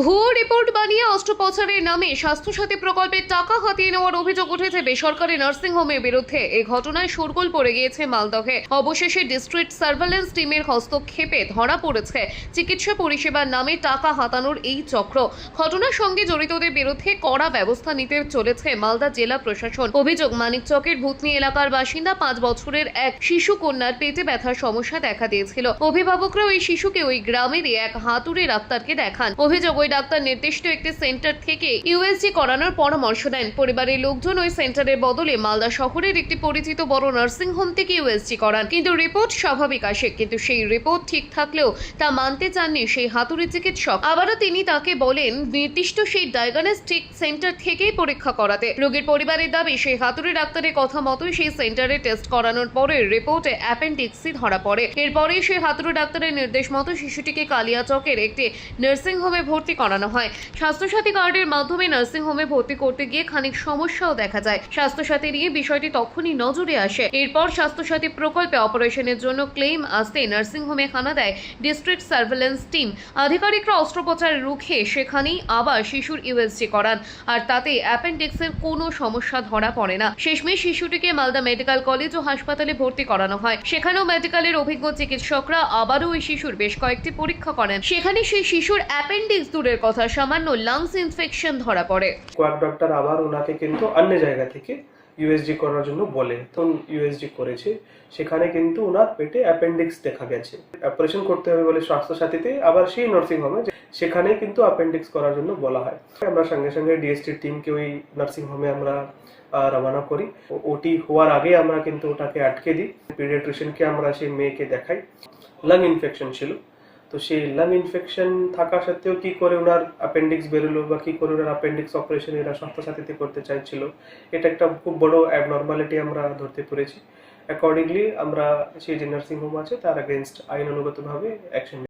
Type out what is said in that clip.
ভুয়ো রিপোর্ট বানিয়ে অস্ত্রোপচারের নামে স্বাস্থ্যসাথী প্রকল্পের টাকা হাতিয়ে নেওয়ার অভিযোগ উঠেছে বেসরকারি নার্সিংহোমের বিরুদ্ধে। এই ঘটনায় শোরগোল পড়ে গিয়েছে মালদহে। অবশেষে ডিস্ট্রিক্ট সার্ভেলেন্স টিমের হস্তক্ষেপে ধরা পড়েছে চিকিৎসা পরিষেবার নামে টাকা হাতানোর এই চক্র। ঘটনার সঙ্গে জড়িতদের বিরুদ্ধে কড়া ব্যবস্থা নিতে চলেছে মালদা জেলা প্রশাসন। অভিযোগ, মানিকচকের ভূতনি এলাকার বাসিন্দা পাঁচ বছরের এক শিশু কন্যার পেটে ব্যথার সমস্যা দেখা দিয়েছিল। অভিভাবকরা ওই শিশুকে ওই গ্রামেরই এক হাতুড়ে ডাক্তারকে দেখান। অভিযোগ ওই ডাক্তার নির্দিষ্ট একটি সেন্টার থেকে ইউএসজি করানোর পরামর্শ দেন। পরিবারের লোকজন ওই সেন্টারের বদলে মালদা শহরের একটি পরিচিত বড় নার্সিং হোম থেকে ইউএসজি করান। কিন্তু রিপোর্ট স্বাভাবিক আসে, কিন্তু সেই রিপোর্ট ঠিক থাকলেও তা মানতে চাননি সেই হাতুড়ি চিকিৎসক। আবারও তিনি তাকে বলেন, নির্দিষ্ট সেই ডায়াগনস্টিক সেন্টার থেকেই পরীক্ষা করাতে। রোগীর পরিবারের দাবি, সেই হাতুড়ি ডাক্তারের কথা মতোই সেই সেন্টারে টেস্ট করানোর পরে রিপোর্টে অ্যাপেন্ডিক্সি ধরা পড়ে। এরপরেই সেই হাতুড়ি ডাক্তারের নির্দেশ মতো শিশুটিকে কালিয়াচকের একটি নার্সিং হোমে ভর্তি করানো হয়। স্বাস্থ্যসাথী কার্ডের মাধ্যমে নার্সিং হোমে ভর্তি করতে গিয়ে খানিক সমস্যাও দেখা যায়। স্বাস্থ্যসাথী নিয়ে বিষয়টি তখনই নজরে আসে। এরপর স্বাস্থ্যসাথী প্রকল্পে অপারেশনের জন্য ক্লেম আসতে নার্সিং হোমে হানা দেয় ডিস্ট্রিক্ট সার্ভেলেন্স টিম আধিকারিকরা অস্ত্রোপচার রুখে সেখানেই আবার শিশুর ইউএসজি করান। আর তাতে অ্যাপেন্ডিক্সের কোনো সমস্যা ধরা পড়ে না। শেষমেশ শিশুটিকে মালদা মেডিকেল কলেজ ও হাসপাতালে ভর্তি করানো হয়। সেখানেও মেডিকেলের অভিজ্ঞ চিকিৎসকরা আবারও ওই শিশুর বেশ কয়েকটি পরীক্ষা করেন। সেখানে সেই শিশুর অ্যাপেন্ডিক্স দূরের কথা সামান্য লাংস ইনফেকশন ধরা পড়ে। কয়েক ডক্টর আবার ওনাকে কিন্তু অন্য জায়গা থেকে ইউএসজি করার জন্য বলে। তো ইউএসজি করেছে, সেখানে কিন্তু ওনার পেটে অ্যাপেন্ডিক্স দেখা গেছে। অপারেশন করতে হবে বলে স্বাস্থ্যসাথীতে আবার সেই নার্সিং হোমে সেখানে কিন্তু অ্যাপেন্ডিক্স করার জন্য বলা হয়। আমরা সঙ্গে সঙ্গে ডিএসটি টিমকে ওই নার্সিং হোমে আমরা রওনা করি। ওটি হওয়ার আগে আমরা কিন্তু ওটাকে আটকে দিই। পিডিয়াট্রিশিয়ানকে আমরা সেই মেয়েকে দেখাই। লাং ইনফেকশন ছিল। তো সেই লাং ইনফেকশন থাকা সত্ত্বেও কি করে ওনার অ্যাপেন্ডিক্স বেরোলো বা কী করে ওনার অ্যাপেন্ডিক্স অপারেশন এরা স্বাস্থ্যসাথীতে করতে চাইছিল? এটা একটা খুব বড় অ্যাবনর্মালিটি আমরা ধরতে পেরেছি। অ্যাকর্ডিংলি আমরা সেই যে নার্সিংহোম আছে, তার এগেনস্ট আইন অনুগতভাবে অ্যাকশন